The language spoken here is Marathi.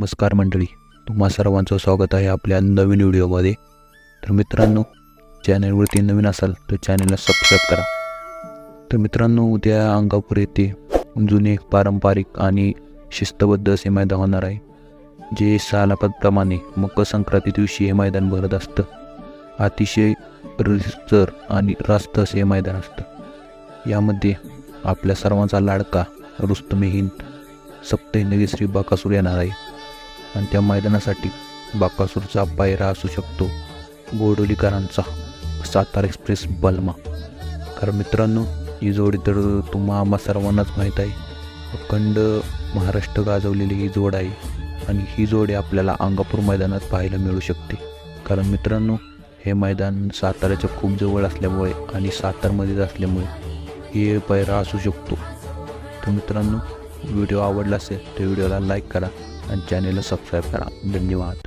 नमस्कार मंडळी तुम्हा सर्वांचं स्वागत आहे आपल्या नवीन व्हिडिओमध्ये. तर मित्रांनो चॅनलवरती नवीन असाल तर चॅनलला सबस्क्राईब करा. तर मित्रांनो उद्या अंगापूर येथे जुने पारंपरिक आणि शिस्तबद्ध असे मैदान होणार आहे. जे सालापदप्रमाणे मकर संक्रांती दिवशी हे मैदान भरत असतं. अतिशय रिसर आणि रास्त असे हे मैदान असतं. यामध्ये आपल्या सर्वांचा लाडका रुस्तमेहीन हिंद सप्तहिंदगी श्री बाकासूर येणार आहे. आणि त्या मैदानासाठी बाकासूरचा पायरा असू शकतो. गोडोलीकरांचा सातारा एक्सप्रेस बलमा. कारण मित्रांनो ही जोडी तर तुम्हा आम्हा सर्वांनाच माहीत आहे. अखंड महाराष्ट्र गाजवलेली ही जोड आहे आणि ही जोडी आपल्याला अंगापूर मैदानात पाहायला मिळू शकते. कारण मित्रांनो हे मैदान साताऱ्याच्या खूप जवळ असल्यामुळे आणि सातारमध्येच असल्यामुळे हे पैरा असू शकतो. तर मित्रांनो व्हिडिओ आवडला असेल तर व्हिडिओला लाईक करा. आणि चॅनेलला सबस्क्राईब करा. धन्यवाद.